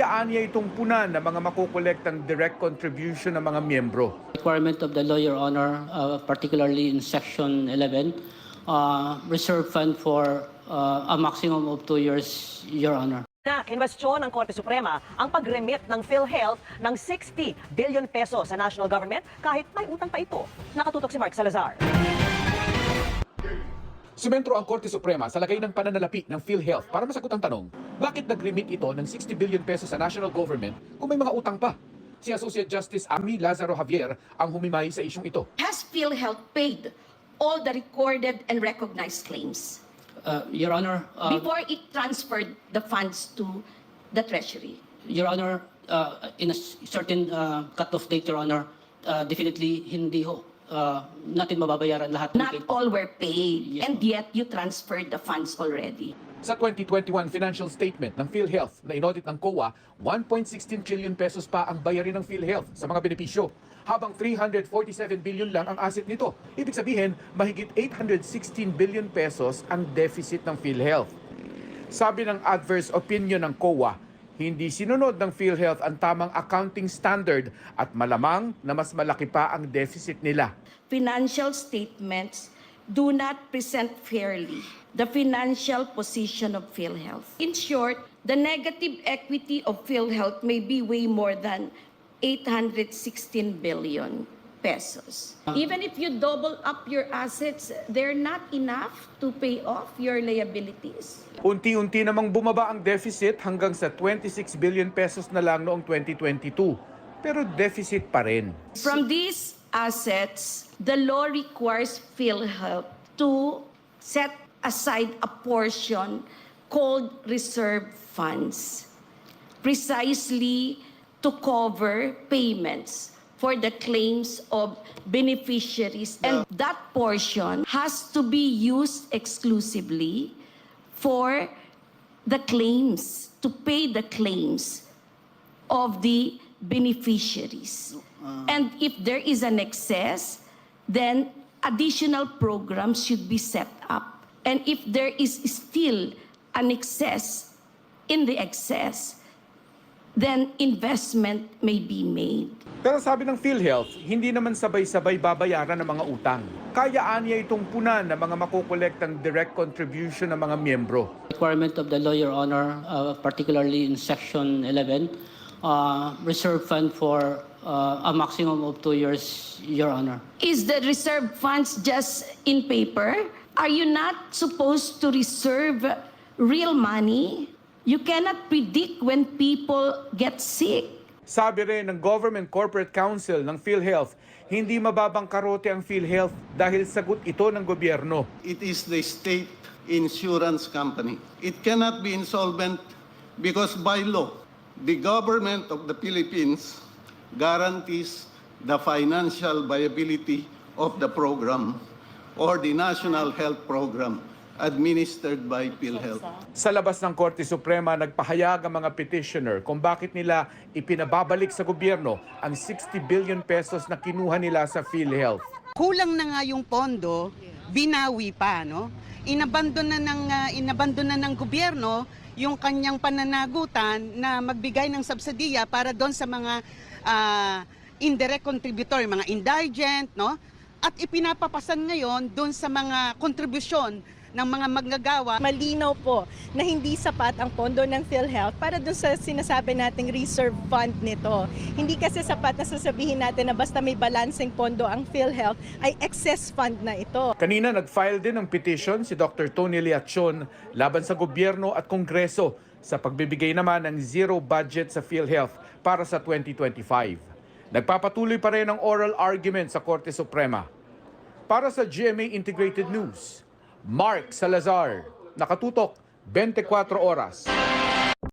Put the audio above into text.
Kaya aniya itong punan ng mga makukolektang direct contribution ng mga miyembro. requirement of the law, Your Honor, uh, particularly in Section 11, uh, reserve fund for uh, a maximum of two years, Your Honor. na kinwestiyon ng Korte Suprema ang pag-remit ng PhilHealth ng 60 billion pesos sa national government kahit may utang pa ito. Nakatutok si Mark Salazar. Sumentro ang Korte Suprema sa lagay ng pananalapi ng PhilHealth para masagot ang tanong, bakit nag-remit ito ng 60 billion pesos sa national government kung may mga utang pa? Si Associate Justice Ami Lazaro Javier ang humimay sa isyong ito. Has PhilHealth paid all the recorded and recognized claims Uh, Your Honor, uh, before it transferred the funds to the Treasury? Your Honor, uh, in a certain uh, cut-off date, Your Honor, uh, definitely hindi ho. Uh, natin mababayaran lahat. Not all were paid, Yes, and yet you transferred the funds already. Sa 2021 financial statement ng PhilHealth na inaudit ng COA, 1.16 trillion pesos pa ang bayarin ng PhilHealth sa mga benepisyo, habang 347 billion lang ang asset nito. Ibig sabihin, mahigit 816 billion pesos ang deficit ng PhilHealth. Sabi ng adverse opinion ng COA, hindi sinunod ng PhilHealth ang tamang accounting standard at malamang na mas malaki pa ang deficit nila. Financial statements do not present fairly the financial position of PhilHealth. In short, the negative equity of PhilHealth may be way more than 816 billion pesos. Even if you double up your assets, they're not enough to pay off your liabilities. Unti-unti namang bumaba ang deficit hanggang sa 26 billion pesos na lang noong 2022. Pero deficit pa rin. From these assets, the law requires PhilHealth to set aside a portion called reserve funds, precisely to cover payments for the claims of beneficiaries. And that portion has to be used exclusively for the claims, to pay the claims of the beneficiaries. Uh. And if there is an excess, then additional programs should be set up. And if there is still an excess in the excess, then investment may be made. Pero sabi ng PhilHealth, hindi naman sabay-sabay babayaran ng mga utang. Kaya aniya itong punan ng mga makukolektang direct contribution ng mga miyembro. requirement of the law, Your Honor, uh, particularly in Section 11, uh, reserve fund for uh, a maximum of two years, Your Honor. Is the reserve funds just in paper? Are you not supposed to reserve real money? You cannot predict when people get sick. Sabi rin ng Government Corporate Council ng PhilHealth, hindi mababang karote ang PhilHealth dahil sagot ito ng gobyerno. It is the state insurance company. It cannot be insolvent because by law, the government of the Philippines guarantees the financial viability of the program or the National Health Program administered by PhilHealth. Sa labas ng Korte Suprema, nagpahayag ang mga petitioner kung bakit nila ipinababalik sa gobyerno ang 60 billion pesos na kinuha nila sa PhilHealth. kulang na nga yung pondo, binawi pa, no? Inabandon na ng ah, inabandon na ng gobyerno yung kanyang pananagutan na magbigay ng subsidiya para doon sa mga ah, indirect contributor, mga indigent, no? At ipinapapasan ngayon doon sa mga kontribusyon ng mga maggagawa malinaw po na hindi sapat ang pondo ng PhilHealth para dun sa sinasabi nating reserve fund nito. Hindi kasi sapat na sasabihin natin na basta may balancing pondo ang PhilHealth ay excess fund na ito. Kanina nag-file din ng petition si Dr. Tony Liachon laban sa gobyerno at kongreso sa pagbibigay naman ng zero budget sa PhilHealth para sa 2025. Nagpapatuloy pa rin ang oral argument sa Korte Suprema. Para sa GMA Integrated News, Mark Salazar, nakatutok 24 oras.